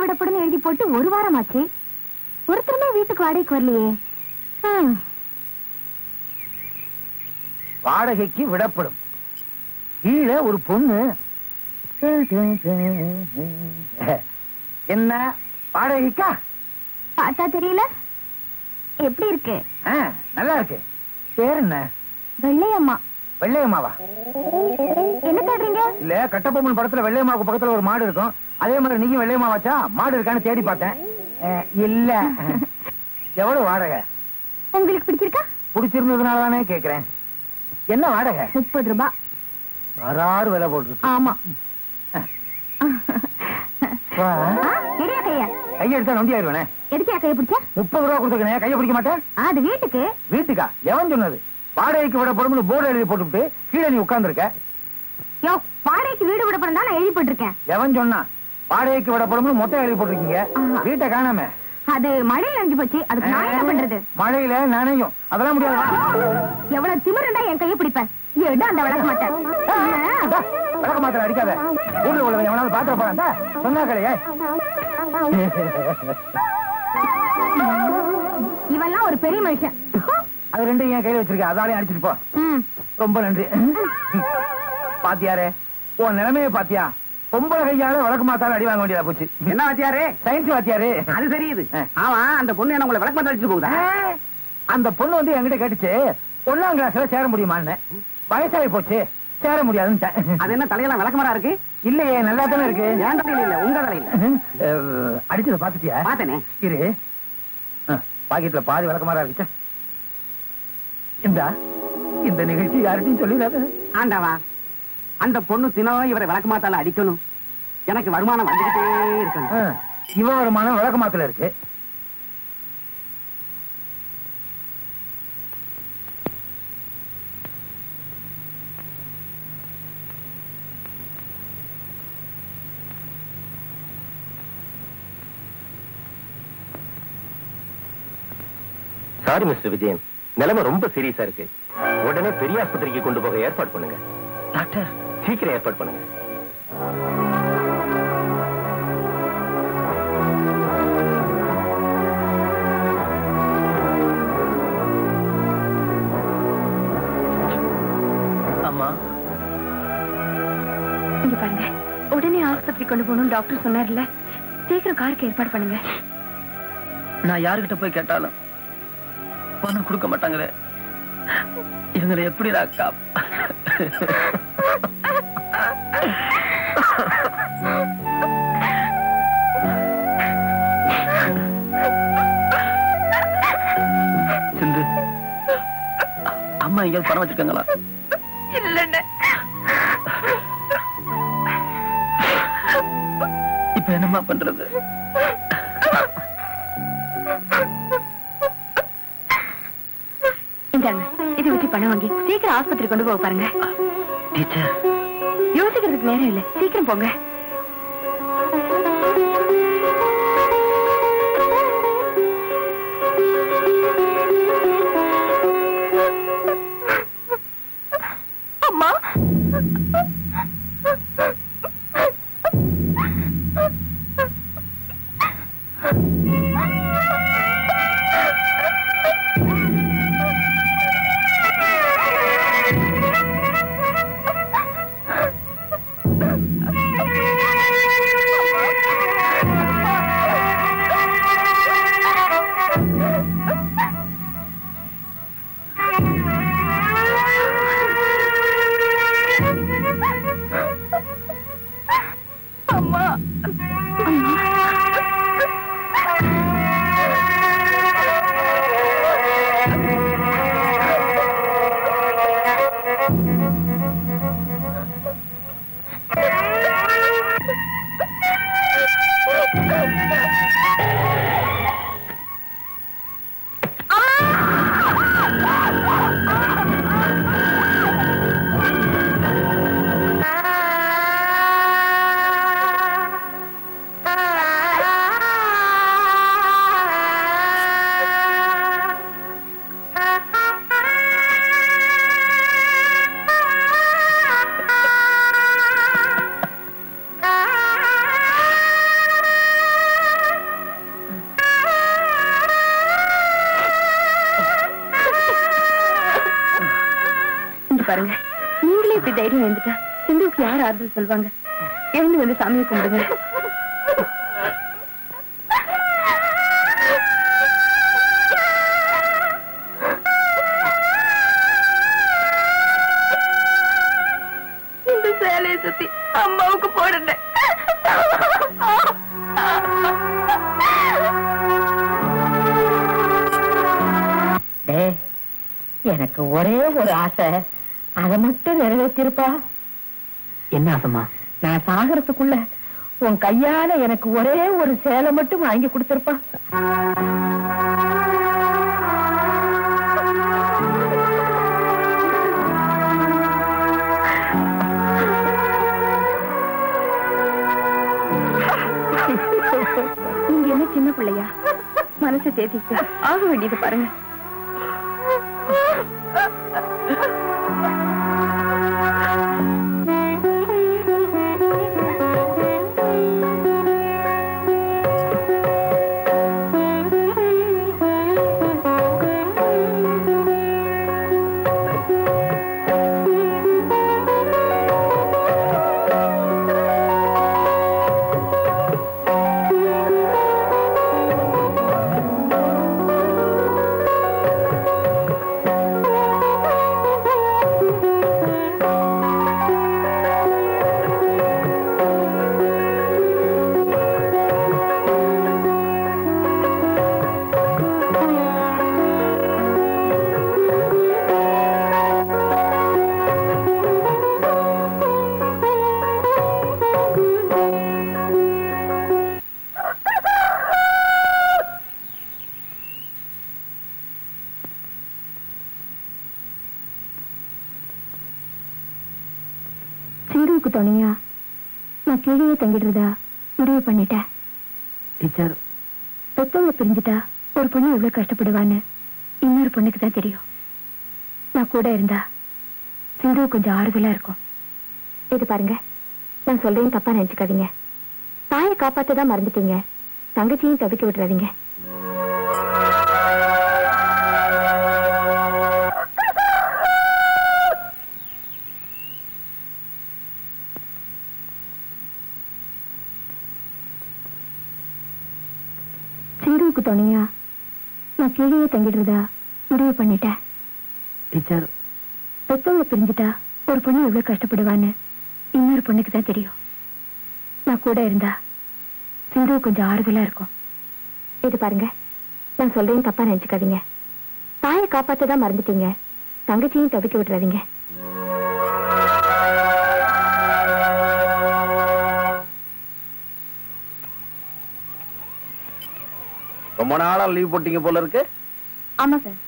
விடப்படும் எழுதி போட்டு ஒரு வாரம் ஆச்சு ஒருத்தருமே வீட்டுக்கு வாடகைக்கு வரலையே. வாடகைக்கு விடப்படும். கீழே ஒரு பொண்ணு. என்ன? வாடகைக்கா? பார்த்தா தெரியல. எப்படி இருக்கு? நல்லா இருக்கு. பேர் என்ன? வெள்ளையம்மா. வெள்ளையம்மாவா? என்ன சொல்றீங்க இல்ல கட்டபொம்மன் படத்துல வெள்ளையம்மாவுக்கு பக்கத்துல ஒரு மாடு இருக்கும். அதே மாதிரி நீயும் வெள்ளையம்மா வச்சா மாடு இருக்கான்னு தேடி பார்த்தேன். இல்ல. எவ்வளவு வாடகை? உங்களுக்கு பிடிச்சிருக்கா? பிடிச்சிருந்ததுனால தானே கேக்குறேன். என்ன வாடகை? முப்பது ரூபாய் வராறு விலை போட்டுருக்கு. ஆமா. வா. ஆ, எரியா கையா. கையை எடுத்தா நொண்டி ஆயிருவேனே எதுக்கியா கைய பிடிச்ச? முப்பது ரூபா கொடுத்துருக்கேன் கையை பிடிக்க மாட்டேன்? அது வீட்டுக்கு. வீட்டுக்கா? எவன் சொன்னது? வாடகைக்கு விடப்படும்னு போர்டு எழுதி போட்டுவிட்டு கீழே நீ உட்கார்ந்திருக்க. யோ வாடகைக்கு வீடு விடப்படும் தான் நான் எழுதி போட்டிருக்கேன். எவன் சொன்னா? வாடகைக்கு விடப்படும்னு மொட்டை எழுதி போட்டிருக்கீங்க. வீட்டை காணாம. அது மழையில நனைஞ்சு போச்சு. அதுக்கு நான் என்ன பண்றது? மழையில நனையும். அதெல்லாம் முடியாது. எவ்வளவு திமிருந்தா என் கையை பிடிப்பேன் எடு அந்த விளக்க மாட்டேன் விளக்க மாத்திரம் அடிக்காத. ஊர்ல உள்ளவன் எவனாவது பாத்திர போறான்டா சொன்னா கலையே இவெல்லாம் ஒரு பெரிய மனுஷன். அது ரெண்டும் என் கையில வச்சிருக்கேன் அதாலையும் அடிச்சிட்டு போ. ரொம்ப நன்றி. பாத்தியாரே உன் நிலைமைய பாத்தியா? பொம்பளை கையால விளக்கு மாத்தால அடி வாங்க வேண்டியதா போச்சு. என்ன வாத்தியாரே? சயின்ஸ் வாத்தியாரு. அது தெரியுது. ஆமா அந்த பொண்ணு என்ன உங்களை விளக்கு அடிச்சுட்டு போகுதா? ஆ, அந்த பொண்ணு வந்து என்கிட்ட கேட்டுச்சு ஒண்ணாம் கிளாஸ்ல சேர முடியுமான்னு. வயசாகி போச்சு சேர முடியாதுன்னு அது என்ன தலையெல்லாம் விளக்கமாரா இருக்கு? இல்லையே நல்லா தானே இருக்கு. என் தலையில இல்ல உங்க தலையில? அடிச்சத பாத்துட்டியா? பாத்தனே. இரு. பாக்கெட்ல பாதி விளக்கமாரா இருக்குச்சா இந்தா இந்த நிகழ்ச்சி யார்கிட்டயும் சொல்லிடாத. ஆண்டாவா அந்த பொண்ணு தினம் இவரை விளக்கு மாத்தால அடிக்கணும். எனக்கு வருமானம் வந்துகிட்டே இருக்கணும். இவ வருமானம் விளக்கமாத்துல இருக்கு. சாரி மிஸ்டர் விஜயன் நிலைமை ரொம்ப சீரியஸா இருக்கு. உடனே பெரிய ஆஸ்பத்திரிக்கு கொண்டு போக ஏற்பாடு பண்ணுங்க. டாக்டர். சீக்கிரம் ஏற்பாடு பண்ணுங்க. அம்மா. இங்க பாருங்க. உடனே ஆஸ்பத்திரி கொண்டு போகணும் டாக்டர் சொன்னார்ல. சீக்கிரம் காருக்கு ஏற்பாடு பண்ணுங்க. நான் யாருக்கிட்ட போய் கேட்டாலும் பணம் கொடுக்க மாட்டாங்களே. இவங்களை எப்படி அக்கா சிந்து அம்மா எங்கேயாவது பணம் வச்சிருக்காங்களா? இப்ப என்னம்மா பண்றது? பண்ணுவாங்க சீக்கிரம் ஆஸ்பத்திரி கொண்டு போக பாருங்க. யோசிக்கிறதுக்கு நேரம் இல்லை. சீக்கிரம் போங்க. அம்மா. பெரிய எழுந்துட்டா சிந்துவுக்கு யார் ஆறுதல் சொல்வாங்க? எழுந்து வந்து சாமியை கும்பிடுங்க. சேலையை சுத்தி அம்மாவுக்கு போடுங்க. எனக்கு ஒரே ஒரு ஆசை. அதை மட்டும் நிறைவேற்றிருப்பா? என்ன ஆசைமா நான் சாகறதுக்குள்ள உன் கையால எனக்கு ஒரே ஒரு சேலை மட்டும் வாங்கி கொடுத்திருப்பா. நீங்க என்ன சின்ன பிள்ளையா? மனசு தேத்திட்டு ஆக வேண்டியது பாருங்க. கீழே தங்கிடுறதா? முடிவு பண்ணிட்டேன் டீச்சர். பெத்தவங்க பிரிஞ்சுட்டா ஒரு பொண்ணு எவ்வளவு கஷ்டப்படுவான்னு இன்னொரு பொண்ணுக்கு தான் தெரியும். நான் கூட இருந்தா சிந்து கொஞ்சம் ஆறுதலா இருக்கும். இது பாருங்க. நான் சொல்றேன் தப்பா நினைச்சுக்காதீங்க. தாயை காப்பாத்ததான் மறந்துட்டீங்க. தங்கச்சியும் தவிக்க விட்டுறாதீங்க. சிந்துவுக்கு துணையா நான் கீழே தங்கிடுறதா முடிவு பண்ணிட்டேன் டீச்சர். பெத்தவங்க பிரிஞ்சுட்டா ஒரு பொண்ணு எவ்வளவு கஷ்டப்படுவான்னு இன்னொரு பொண்ணுக்கு தான் தெரியும். நான் கூட இருந்தா சிந்து கொஞ்சம் ஆறுதலா இருக்கும். இது பாருங்க. நான் சொல்றேன் தப்பா நினைச்சுக்காதீங்க. தாயை காப்பாத்ததான் மறந்துட்டீங்க. தங்கச்சியும் தவிக்க விட்டுறாதீங்க. ரொம்ப நாளா லீவ் போட்டீங்க போல இருக்கு. ஆமா சார்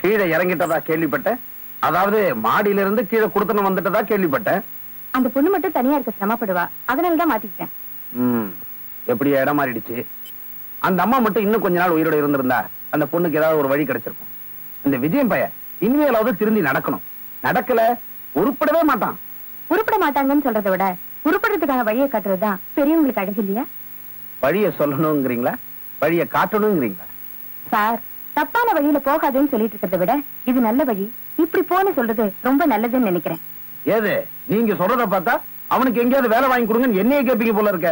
கீழே இறங்கிட்டதா கேள்விப்பட்டேன். அதாவது மாடியில இருந்து கீழே குடுத்தனம் வந்துட்டதா கேள்விப்பட்டேன். அந்த பொண்ணு மட்டும் தனியா இருக்க சிரமப்படுவா. அதனாலதான் மாத்திக்கிட்டேன் எப்படி இடம் மாறிடுச்சு. அந்த அம்மா மட்டும் இன்னும் கொஞ்ச நாள் உயிரோட இருந்திருந்தா அந்த பொண்ணுக்கு ஏதாவது ஒரு வழி கிடைச்சிருக்கும். இந்த விஜயம் பையன் இனிமேலாவது திருந்தி நடக்கணும். நடக்கல உருப்படவே மாட்டான். உருப்பட மாட்டாங்கன்னு சொல்றதை விட உருப்படுறதுக்கான வழியை காட்டுறதுதான் பெரியவங்களுக்கு அழகு இல்லையா? வழிய சொல்லணுங்கிறீங்களா? வழிய காட்டணுங்கிறீங்களா? சார் தப்பான வழியில போகாதேன்னு சொல்லிட்டு இருக்கிறத விட இது நல்ல வழி. இப்படி போன்னு சொல்றது ரொம்ப நல்லதுன்னு நினைக்கிறேன். ஏது நீங்க சொல்றத பார்த்தா அவனுக்கு எங்கேயாவது வேலை வாங்கி கொடுங்கன்னு என்னைய கேப்பீங்க போல இருக்க.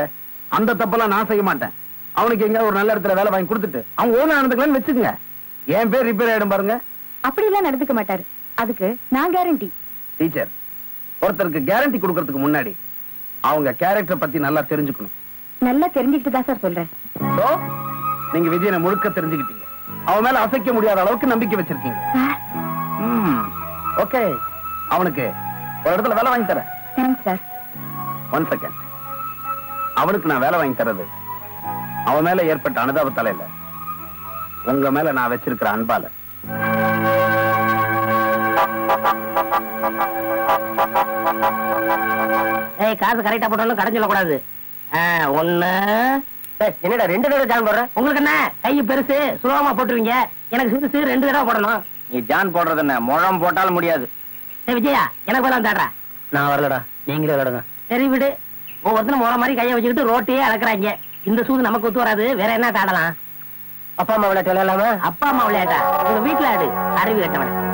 அந்த தப்பெல்லாம் நான் செய்ய மாட்டேன். அவனுக்கு எங்கேயாவது ஒரு நல்ல இடத்துல வேலை வாங்கி கொடுத்துட்டு அவன் ஓன நடந்துக்கலாம்னு வச்சுக்கங்க. என் பேர் ரிப்பேர் ஆயிடும் பாருங்க. அப்படி எல்லாம் நடந்துக்க மாட்டாரு. அதுக்கு நான் கேரண்டி டீச்சர் ஒருத்தருக்கு கேரண்டி கொடுக்கறதுக்கு முன்னாடி அவங்க கேரக்டர் பத்தி நல்லா தெரிஞ்சுக்கணும். நல்லா தெரிஞ்சுக்கிட்டு தான் சார் சொல்றேன். நீங்க விஜயனை முழுக்க தெரிஞ்சுக்கிட்டீங்க. அவன் மேல அசைக்க முடியாத அளவுக்கு நம்பிக்கை வச்சிருக்கீங்க. ஓகே. அவனுக்கு ஒரு இடத்துல வேலை வாங்கி தரேன். சார். ஒன் செகண்ட் அவனுக்கு நான் வேலை வாங்கி தர்றது அவன் மேல ஏற்பட்ட அனுதாபத்தால இல்ல உங்க மேல நான் வச்சிருக்கிற அன்பால. ஏய் காசு கரெக்டா போட்டாலும் ஆ, ஒண்ணு. என்னடா ரெண்டு தடவை ஜான் போடுற? உங்களுக்கு என்ன? கை பெருசு சுலபமா போட்டுருவீங்க. எனக்கு சிறுசு ரெண்டு தடவை போடணும். நீ ஜான் போடுறது என்ன? முழம் போட்டாலும் முடியாது. விஜயா எனக்கு பதிலா தாடுறா. நான் வரலடா. நீங்களே விளையாடுங்க. சரி விடு. ஒவ்வொருத்தரும் முறை மாதிரி கையை வச்சுக்கிட்டு ரோட்டையே அளக்குறாங்க இந்த சூது நமக்கு ஒத்து வராது. வேற என்ன ஆடலாம் அப்பா அம்மா விளையாட்டு விளையாடலாமா? அப்பா அம்மா விளையாட்டா? உங்க வீட்டுல ஆடு. அறிவு கட்டவன